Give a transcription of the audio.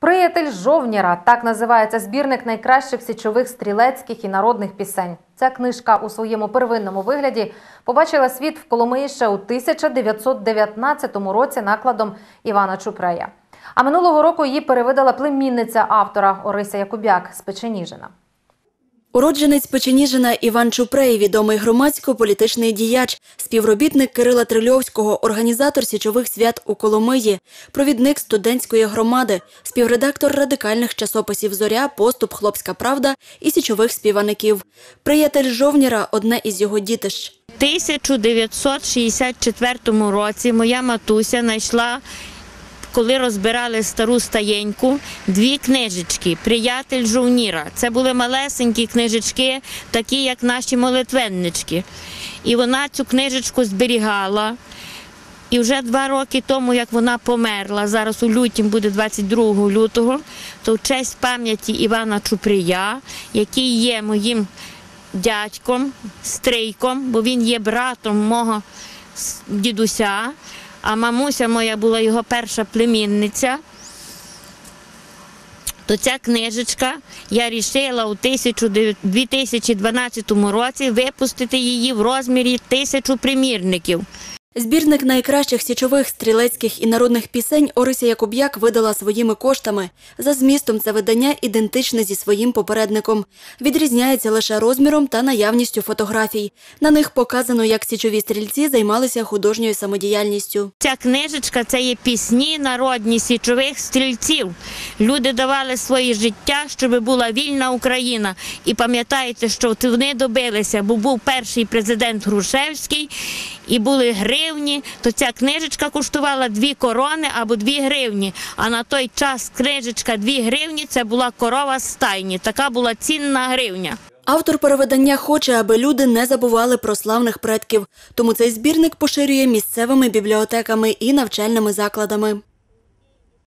Приятель Жовніра так називається збірник найкращих січових стрілецьких і народних пісень. Ця книжка у своєму первинному вигляді побачила світ в Коломиї ще у 1919 році накладом Івана Чупрея. А минулого року її перевидала племінниця автора Орися Якубяк з Печеніжина. Уродженець Печеніжина Іван Чупрей, відомий громадсько-політичний діяч, співробітник Кирила Трильовського, організатор січових свят у Коломиї, провідник студентської громади, співредактор радикальних часописів Зоря, Поступ, Хлопська Правда і січових співаників. Приятель Жовніра одне із його дітищ. У 1964 році моя матуся знайшла, коли розбирали стару стаєньку, дві книжечки Приятель жовніра. Це були малесенькі книжечки, такі як наші молитвеннички. І вона цю книжечку зберігала. І вже два роки тому, як вона померла, зараз у лютім буде 22 лютого, то в честь пам'яті Івана Чупрія, який є моїм дядьком, стрийком, бо він є братом мого дідуся, а мамуся моя була його перша племінниця. То ця книжечка я рішила у 2012 році випустити її в розмірі тисячу примірників. Збірник найкращих січових стрілецьких і народних пісень Орися Якуб'як видала своїми коштами. За змістом це видання ідентичне зі своїм попередником. Відрізняється лише розміром та наявністю фотографій. На них показано, як січові стрільці займалися художньою самодіяльністю. Ця книжечка це є пісні народні січових стрільців. Люди давали своє життя, щоб була вільна Україна. І пам'ятаєте, що вони добилися, бо був перший президент Грушевський і були гривні, то ця книжечка коштувала дві корони або дві гривні. А на той час книжечка дві гривні це була корова стайні. Така була цінна гривня. Автор переведення хоче, аби люди не забували про славних предків, тому цей збірник поширює місцевими бібліотеками і навчальними закладами.